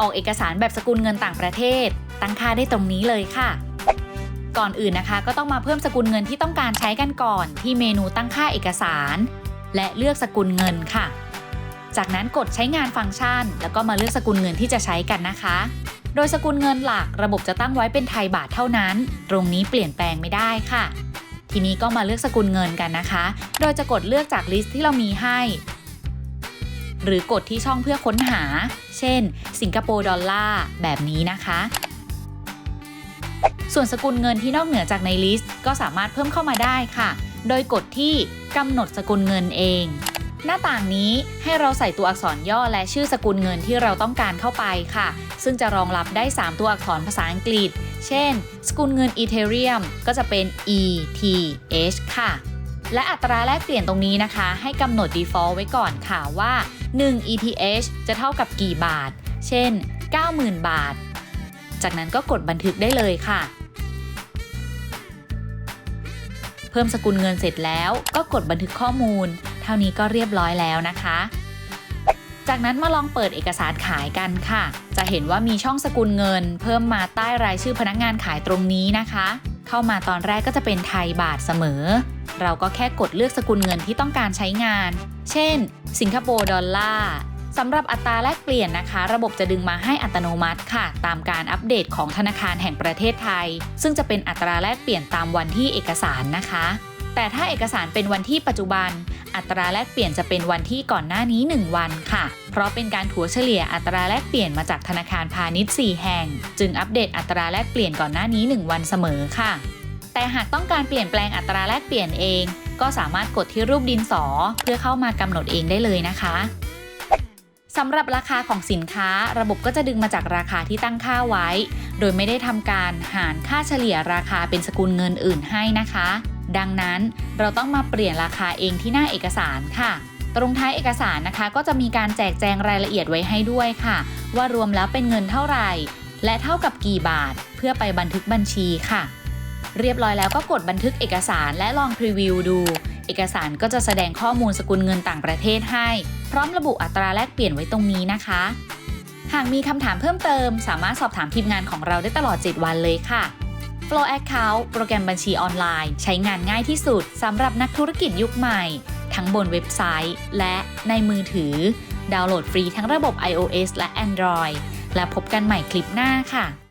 ออกเอกสารแบบสกุลเงินต่างประเทศ ตั้งค่าได้ตรงนี้เลยค่ะ ก่อนอื่นนะคะ ก็ต้องมาเพิ่มสกุลเงินที่ต้องการใช้กันก่อน ที่เมนูตั้งค่าเอกสาร และเลือกสกุลเงินค่ะ จากนั้นกดใช้งานฟังก์ชัน แล้วก็มาเลือกสกุลเงินที่จะใช้กันนะคะ โดยสกุลเงินหลักระบบจะตั้งไว้เป็นไทยบาทเท่านั้น ตรงนี้เปลี่ยนแปลงไม่ได้ค่ะทีนี้ก็มาเลือกสกุลเงินกันนะคะ โดยจะกดเลือกจากลิสต์ที่เรามีให้ หรือกดที่ช่องเพื่อค้นหา เช่น สิงคโปร์ดอลลาร์แบบนี้นะคะ ส่วนสกุลเงินที่นอกเหนือจากในลิสต์ ก็สามารถเพิ่มเข้ามาได้ค่ะ โดยกดที่กำหนดสกุลเงินเอง หน้าต่างนี้ให้เราใส่ตัวอักษรย่อและชื่อสกุลเงินที่เราต้องการเข้าไปค่ะ ซึ่งจะรองรับได้ 3 ตัวอักษรภาษาอังกฤษ เช่น สกุลเงินอีเทเรียมก็จะเป็น ETH ค่ะ และอัตราแลกเปลี่ยนตรงนี้นะคะ ให้กำหนด default ไว้ก่อนค่ะว่า 1 ETH จะเท่ากับกี่บาท เช่น 90,000 บาท จากนั้นก็กดบันทึกได้เลยค่ะ เพิ่มสกุลเงินเสร็จแล้วก็กดบันทึกข้อมูล เท่านี้ก็เรียบร้อยแล้วนะคะ จากนั้นมาลองเปิดเอกสารขายกันค่ะ จะเห็นว่ามีช่องสกุลเงิน เพิ่มมาใต้รายชื่อพนักงานขายตรงนี้นะคะ เข้ามาตอนแรกก็จะเป็นไทยบาทเสมอ เราก็แค่กดเลือกสกุลเงินที่ต้องการใช้งาน เช่น สิงคโปร์ดอลลาร์สำหรับอัตราแลกเปลี่ยนนะคะ ระบบจะดึงมาให้อัตโนมัติค่ะ ตามการอัปเดตของธนาคารแห่งประเทศไทย ซึ่งจะเป็นอัตราแลกเปลี่ยนตามวันที่เอกสารนะคะ แต่ถ้าเอกสารเป็นวันที่ปัจจุบัน อัตราแลกเปลี่ยนจะเป็นวันที่ก่อนหน้านี้ 1 วันค่ะ เพราะเป็นการถัวเฉลี่ยอัตราแลกเปลี่ยนมาจากธนาคารพาณิชย์ 4 แห่ง จึงอัปเดตอัตราแลกเปลี่ยนก่อนหน้านี้ 1 วันเสมอค่ะ แต่หากต้องการเปลี่ยนแปลงอัตราแลกเปลี่ยนเอง ก็สามารถกดที่รูปดินสอ เพื่อเข้ามากำหนดเองได้เลยนะคะสำหรับราคาของสินค้าระบบก็จะดึงมาจากราคาที่ตั้งค่าไว้ โดยไม่ได้ทำการหารค่าเฉลี่ยราคาเป็นสกุลเงินอื่นให้นะคะ ดังนั้นเราต้องมาเปลี่ยนราคาเองที่หน้าเอกสารค่ะ ตรงท้ายเอกสารนะคะ ก็จะมีการแจกแจงรายละเอียดไว้ให้ด้วยค่ะ ว่ารวมแล้วเป็นเงินเท่าไหร่ และเท่ากับกี่บาท เพื่อไปบันทึกบัญชีค่ะ เรียบร้อยแล้วก็กดบันทึกเอกสารและลองพรีวิวดู เอกสารก็จะแสดงข้อมูลสกุลเงินต่างประเทศให้ พร้อมระบุอัตราแลกเปลี่ยนไว้ตรงนี้นะคะ หากมีคำถามเพิ่มเติม สามารถสอบถามทีมงานของเราได้ตลอด 7 วันเลยค่ะ Flow Account โปรแกรมบัญชีออนไลน์ ใช้งานง่ายที่สุดสำหรับนักธุรกิจยุคใหม่ ทั้งบนเว็บไซต์ และในมือถือ ดาวน์โหลดฟรีทั้งระบบ iOS และ Android และพบกันใหม่คลิปหน้าค่ะ